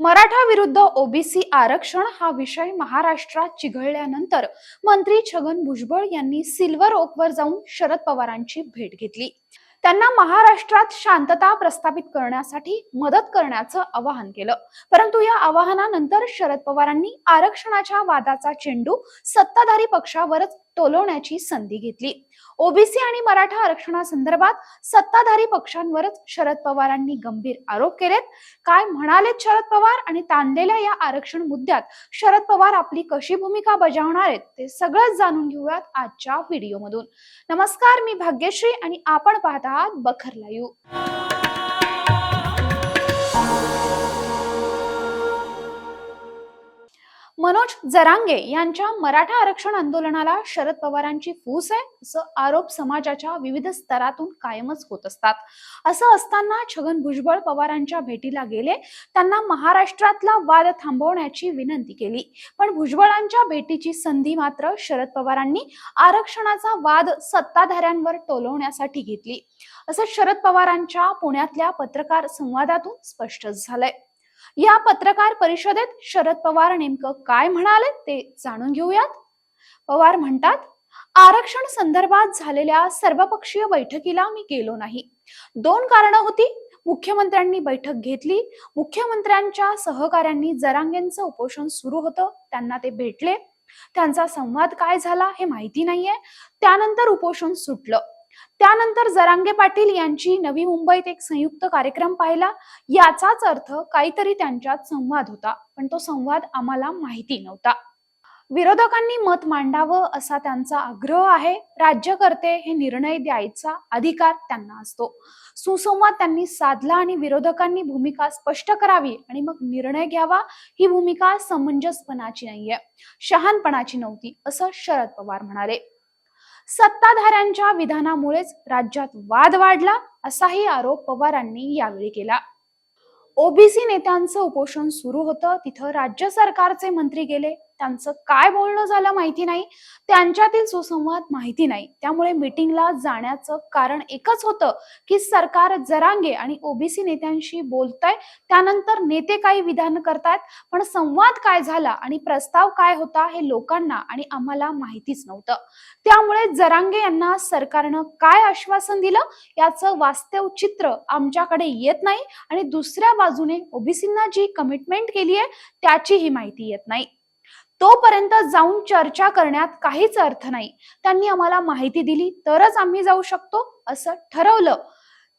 मराठा विरुद्ध ओबीसी आरक्षण हा विषय महाराष्ट्रात चिघळल्यानंतर मंत्री छगन भुजबळ यांनी सिल्वर ओकवर जाऊन शरद पवारांची भेट घेतली. त्यांना महाराष्ट्रात शांतता प्रस्थापित करण्यासाठी मदत करण्याचं आवाहन केलं. परंतु या आवाहनानंतर शरद पवारांनी आरक्षणाच्या वादाचा चेंडू सत्ताधारी पक्षावरच टोलवण्याची संधी घेतली. ओबीसी आणि मराठा आरक्षणासंदर्भात सत्ताधारी पक्षांवरच शरद पवारांनी गंभीर आरोप केलेत. काय म्हणालेत शरद पवार आणि ताणलेल्या या आरक्षण मुद्द्यात शरद पवार आपली कशी भूमिका बजावणार आहेत ते सगळंच जाणून घेऊयात आजच्या व्हिडिओमधून. नमस्कार मी भाग्यश्री आणि आपण पाहत आहात बखर लाईव्ह. मनोज जरांगे यांच्या मराठा आरक्षण आंदोलनाला शरद पवारांची फूस आहे असं आरोप समाजाच्या विविध स्तरातून कायमच होत असतात. असं असताना छगन भुजबळ पवारांच्या भेटीला गेले त्यांना महाराष्ट्रातला वाद थांबवण्याची विनंती केली. पण भुजबळांच्या भेटीची संधी मात्र शरद पवारांनी आरक्षणाचा वाद सत्ताधाऱ्यांवर टोलवण्यासाठी घेतली. असं शरद पवारांच्या पुण्यातल्या पत्रकार संवादातून स्पष्ट झालंय. या पत्रकार परिषदेत शरद पवार नेमकं काय म्हणाले ते जाणून घेऊयात. पवार म्हणतात आरक्षण संदर्भात झालेल्या सर्वपक्षीय बैठकीला मी गेलो नाही. दोन कारण होती. मुख्यमंत्र्यांनी बैठक घेतली. मुख्यमंत्र्यांच्या सहकाऱ्यांनी जरांगेंचं उपोषण सुरू होतं. त्यांना ते भेटले. त्यांचा संवाद काय झाला हे माहिती नाहीये. त्यानंतर उपोषण सुटलं. त्यानंतर जरांगे पाटील यांची नवी मुंबईत एक संयुक्त कार्यक्रम पाहिला. याचाच अर्थ काहीतरी त्यांच्यात संवाद होता पण तो संवाद आम्हाला माहिती नव्हता. विरोधकांनी मत मांडावं असा त्यांचा आग्रह आहे. राज्यकर्ते हे निर्णय द्यायचा अधिकार त्यांना असतो. सुसंवाद त्यांनी साधला आणि विरोधकांनी भूमिका स्पष्ट करावी आणि मग निर्णय घ्यावा ही भूमिका समंजसपणाची नाहीये शहानपणाची नव्हती असं शरद पवार म्हणाले. सत्ताधाऱ्यांच्या विधानामुळेच राज्यात वाद वाढला असाही आरोप पवारांनी यावेळी केला. ओबीसी नेत्यांचं उपोषण सुरू होतं तिथं राज्य सरकारचे मंत्री गेले. त्यांचं काय बोलणं झालं माहिती नाही. त्यांच्यातील सुसंवाद माहिती नाही. त्यामुळे मीटिंगला जाण्याचं कारण एकच होतं की सरकार जरांगे आणि ओबीसी नेत्यांशी बोलतंय. त्यानंतर नेते काही विधान करतायत पण संवाद काय झाला आणि प्रस्ताव काय होता हे लोकांना आणि आम्हाला माहितीच नव्हतं. त्यामुळे जरांगे यांना सरकारनं काय आश्वासन दिलं? याचं वास्तव चित्र आमच्याकडे येत नाही आणि दुसऱ्या बाजूने ओबीसींना जी कमिटमेंट केली आहे त्याचीही माहिती येत नाही. तोपर्यंत जाऊन चर्चा करण्यात काहीच अर्थ नाही. त्यांनी आम्हाला माहिती दिली तरच आम्ही जाऊ शकतो असं ठरवलं.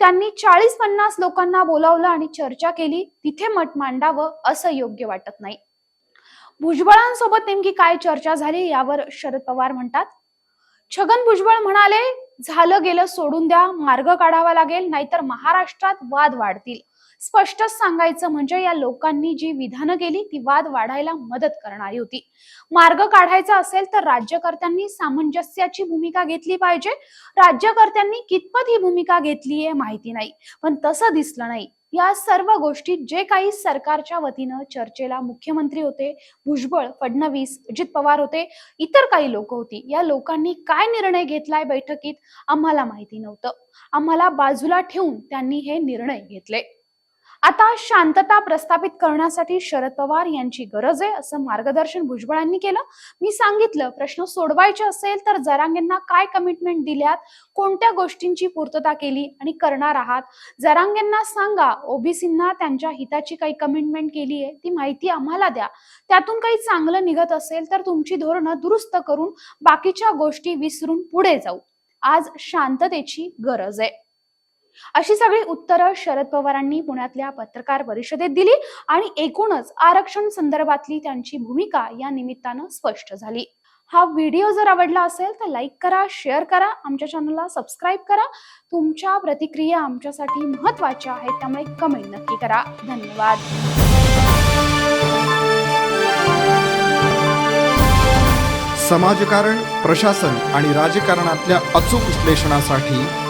त्यांनी चाळीस पन्नास लोकांना बोलावलं आणि चर्चा केली तिथे मत मांडावं असं योग्य वाटत नाही. भुजबळांसोबत नेमकी काय चर्चा झाली यावर शरद पवार म्हणतात छगन भुजबळ म्हणाले झालं गेलं सोडून द्या मार्ग काढावा लागेल नाहीतर महाराष्ट्रात वाद वाढतील. स्पष्टच सांगायचं म्हणजे या लोकांनी जी विधानं केली ती वाद वाढायला मदत करणारी होती. मार्ग काढायचा असेल तर राज्यकर्त्यांनी सामंजस्याची भूमिका घेतली पाहिजे. राज्यकर्त्यांनी कितपत ही भूमिका घेतली आहे माहिती नाही. पण तसं दिसलं नाही. या सर्व गोष्टी जे काही सरकारच्या वतीनं चर्चेला मुख्यमंत्री होते भुजबळ फडणवीस अजित पवार होते इतर काही लोक होती या लोकांनी काय निर्णय घेतलाय बैठकीत? आम्हाला माहिती नव्हतं. आम्हाला बाजूला ठेवून त्यांनी हे निर्णय घेतले. आता शांतता प्रस्थापित करण्यासाठी शरद पवार यांची गरज आहे असं मार्गदर्शन भुजबळांनी केलं. मी सांगितलं प्रश्न सोडवायचे असेल तर जरांगेंना काय कमिटमेंट दिल्यात कोणत्या गोष्टींची पूर्तता केली आणि करणार आहात? जरांगेंना सांगा ओबीसींना त्यांच्या हिताची काही कमिटमेंट केली आहे ती माहिती आम्हाला द्या. त्यातून काही चांगलं निघत असेल तर तुमची धोरणं दुरुस्त करून बाकीच्या गोष्टी विसरून पुढे जाऊ. आज शांततेची गरज आहे. अशी सगळी उत्तरं शरद पवारांनी पुण्यातल्या पत्रकार परिषदेत दिली आणि एकूणच आरक्षण संदर्भातली त्यांची भूमिका या निमित्तानं स्पष्ट झाली. हा व्हिडिओ जर आवडला असेल तर लाईक करा शेअर करा आमच्या चॅनलला सबस्क्राईब करा. तुमच्या प्रतिक्रिया आमच्यासाठी महत्त्वाच्या आहेत त्यामुळे कमेंट नक्की करा. धन्यवाद. समाजकारण प्रशासन आणि राजकारणातल्या अचूक विश्लेषणासाठी